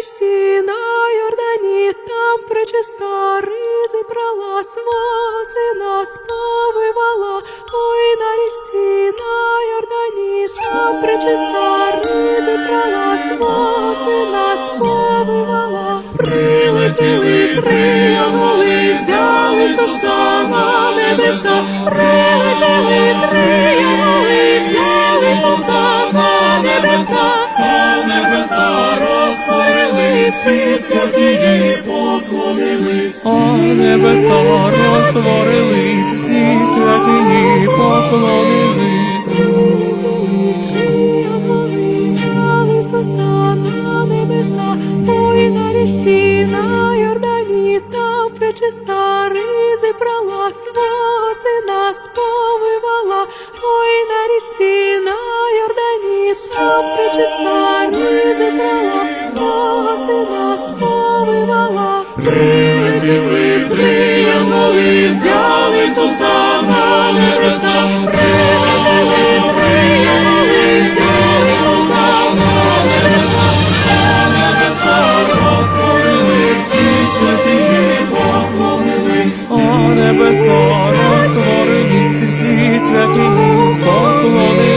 річці на Йордані, там пречиста ризи брала свого сина, сповивала. Ой, на річці на Йордані, там пречиста ризи брала свого сина, сповивала. Прилетіли три янголи, взяли Ісуса на небеса, всі святії поклонились. А небеса розтворились, всі святині поклонились. Ісуса на небеса, ой, на річці на Йордані, там пречиста ризи брала свого сина, сповивала, ой, на річці на Йордані, там пречиста ризи сповивала. Прилетіли три янголи, взяли Ісуса на небеса. Прилетіли три янголи, взяли Ісуса на небеса. А небеса розтворились, всі поклонились. А небеса всі святині поклонились.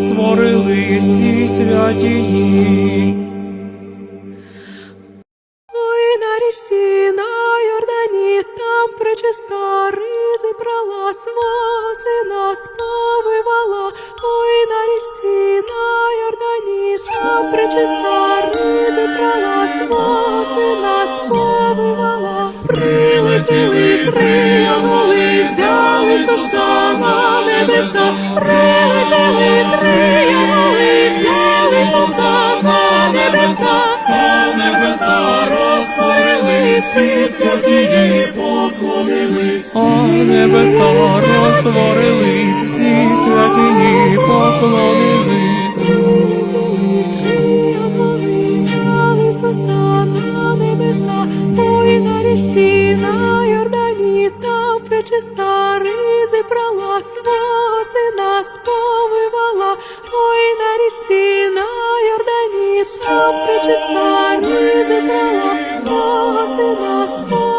Небеса розтворились, всі святині. Ой, на річці на Йордані, там пречиста ризи брала свого сина, сповивала. Ой, на річці на Йордані, там пречиста ризи брала свого сина, сповивала. Прилетіли три янголи, взяли Ісуса на небеса. Всі святії поклонились. А небеса розтворились, всі святині поклонились. На небеса, ой, на річці на Йордані, там пречиста ризи брала свого сина, сповивала, ой, на річці на Йордані, там пречиста ризи брала to the.